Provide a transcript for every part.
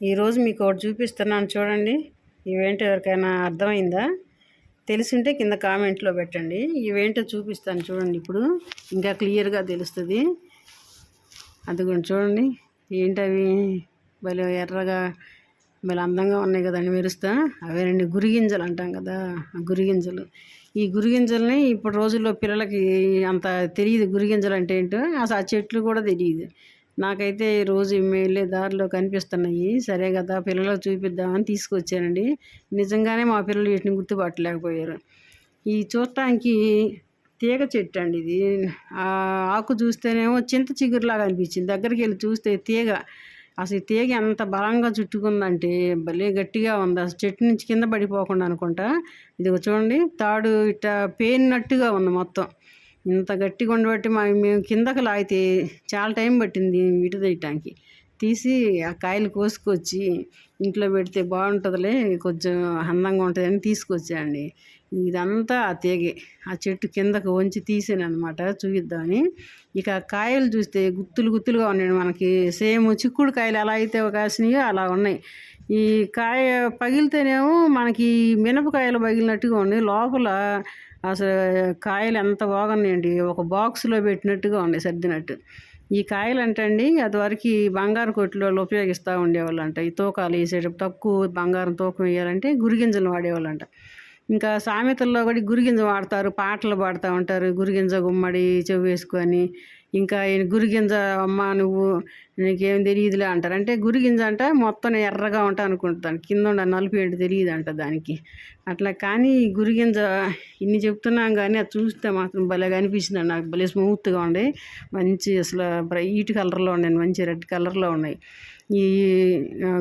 ఈరోజు మీకు ఒకటి చూపిస్తున్నాను చూడండి. ఇవేంటో ఎవరికైనా అర్థమైందా? తెలిసింటే కింద కామెంట్లో పెట్టండి. ఇవేంటో చూపిస్తాను చూడండి ఇప్పుడు. ఇంకా క్లియర్గా తెలుస్తుంది. అదిగోండి చూడండి. ఏంటవి? భలే ఎర్రగా భలే అందంగా ఉన్నాయి కదండి మెరుస్తా. అవేనండి గురిగింజలు అంటాం కదా ఆ గురిగింజలు. ఈ గురిగింజల్ని ఇప్పుడు రోజుల్లో పిల్లలకి అంత తెలియదు గురిగింజలు అంటే ఏంటో. అసలు ఆ చెట్లు కూడా తెలియదు. నాకైతే రోజు వెళ్ళే దారిలో కనిపిస్తున్నాయి. సరే కదా పిల్లలకు చూపిద్దామని తీసుకొచ్చానండి. నిజంగానే మా పిల్లలు వీటిని గుర్తుపట్టలేకపోయారు. ఈ చూడటానికి తీగ చెట్టు అండి ఇది. ఆకు చూస్తేనేమో చింత చిగురులాగా అనిపించింది. దగ్గరికి వెళ్ళి చూస్తే తీగ. అసలు తీగ ఎంత బలంగా చుట్టుకుందంటే భలే గట్టిగా ఉంది. అసలు చెట్టు నుంచి కింద పడిపోకుండా అనుకుంటా. ఇది చూడండి తాడు ఇట్ట పేనినట్టుగా ఉంది మొత్తం. ఇంత గట్టిగా ఉండబట్టి మా మేము కిందకి లాగితే చాలా టైం పట్టింది ఇటు తీయటానికి తీసి ఆ కాయలు కోసుకొచ్చి ఇంట్లో పెడితే బాగుంటుందిలే కొంచెం అందంగా ఉంటుందని తీసుకొచ్చాయండి ఇదంతా ఆ తీగే ఆ చెట్టు కిందకు వంచి తీసాను అనమాట చూపిద్దామని. ఇక కాయలు చూస్తే గుత్తులు గుత్తులుగా ఉన్నాయి మనకి సేమ్ చిక్కుడు కాయలు ఎలా అయితే కాసినాయో అలా ఉన్నాయి. ఈ కాయ పగిలితేనేమో మనకి మినపకాయలు పగిలినట్టుగా ఉన్నాయి లోపల అసలు కాయలు ఎంత బాగున్నాయండి ఒక బాక్స్లో పెట్టినట్టుగా ఉన్నాయి సర్దినట్టు. ఈ కాయలు అంటండి అది వరకు బంగారు కొట్టులలో ఉపయోగిస్తూ ఉండేవాళ్ళు అంట ఈ తూకాలు వేసేటప్పుడు తక్కువ బంగారం తూకం వేయాలంటే గురిగింజలు వాడేవాళ్ళు అంట ఇంకా సామెతల్లో కూడా గురిగింజ వాడతారు పాటలు పాడుతూ ఉంటారు గురిగింజ గుమ్మడి చెవి వేసుకొని ఇంకా గురిగింజ అమ్మ నువ్వు నీకేం తెలియదులే అంటారు. అంటే గురిగింజ అంటే మొత్తం ఎర్రగా ఉంటా అనుకుంటాను కింద ఉండ నలుపు ఏంటి తెలియదు అంట దానికి. అట్లా కానీ గురిగింజ ఇన్ని చెప్తున్నాం కానీ అది చూస్తే మాత్రం భలేగా అనిపించింది నాకు భలే స్మూత్గా ఉండే మంచి అసలు బ్రైట్ కలర్లో ఉన్నాయి మంచి రెడ్ కలర్లో ఉన్నాయి. ఈ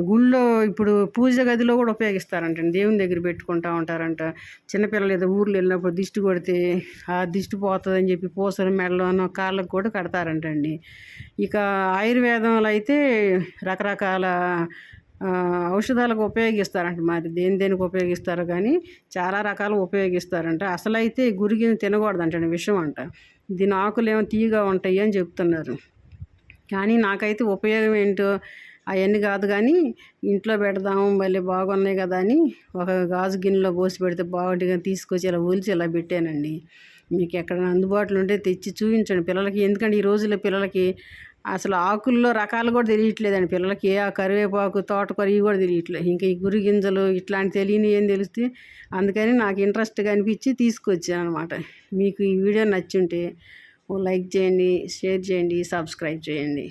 గుళ్ళో ఇప్పుడు పూజ గదిలో కూడా ఉపయోగిస్తారంట దేవుని దగ్గర పెట్టుకుంటా ఉంటారంట. చిన్నపిల్లలు ఏదో ఊర్లో వెళ్ళినప్పుడు దిష్టి కొడితే ఆ దిష్టి పోతుందని చెప్పి పూసలు మెడలోనో కాళ్ళకు కూడా కడతారంటండి ఇక ఆయుర్వేదంలో అయితే రకరకాల ఔషధాలకు ఉపయోగిస్తారంట మరి దేని దేనికి ఉపయోగిస్తారో కానీ చాలా రకాలు ఉపయోగిస్తారంట. అసలు అయితే గురిగి తినకూడదంటండి విషయం అంట. దీని ఆకులు ఏమో తీయగా ఉంటాయి అని చెప్తున్నారు. కానీ నాకైతే ఉపయోగం ఏంటో అవన్నీ కాదు కానీ ఇంట్లో పెడదాము మళ్ళీ బాగున్నాయి కదా అని ఒక గాజు గిన్నెలో పోసి పెడితే బాగుంటుంది తీసుకొచ్చి ఇలా ఊల్చి ఇలా పెట్టానండి. మీకు ఎక్కడ అందుబాటులో ఉంటే తెచ్చి చూపించండి పిల్లలకి. ఎందుకంటే ఈ రోజుల్లో పిల్లలకి అసలు ఆకుల్లో రకాలు కూడా తెలియట్లేదండి. పిల్లలకి ఏ కరివేపాకు తోటకూర ఇవి కూడా తెలియట్లేదు ఇంకా ఈ గురి గింజలు ఇట్లాంటి తెలియని ఏం తెలుస్తే అందుకని నాకు ఇంట్రెస్ట్గా అనిపించి తీసుకొచ్చాను అనమాట మీకు ఈ వీడియో నచ్చుంటే లైక్ చేయండి షేర్ చేయండి సబ్స్క్రైబ్ చేయండి.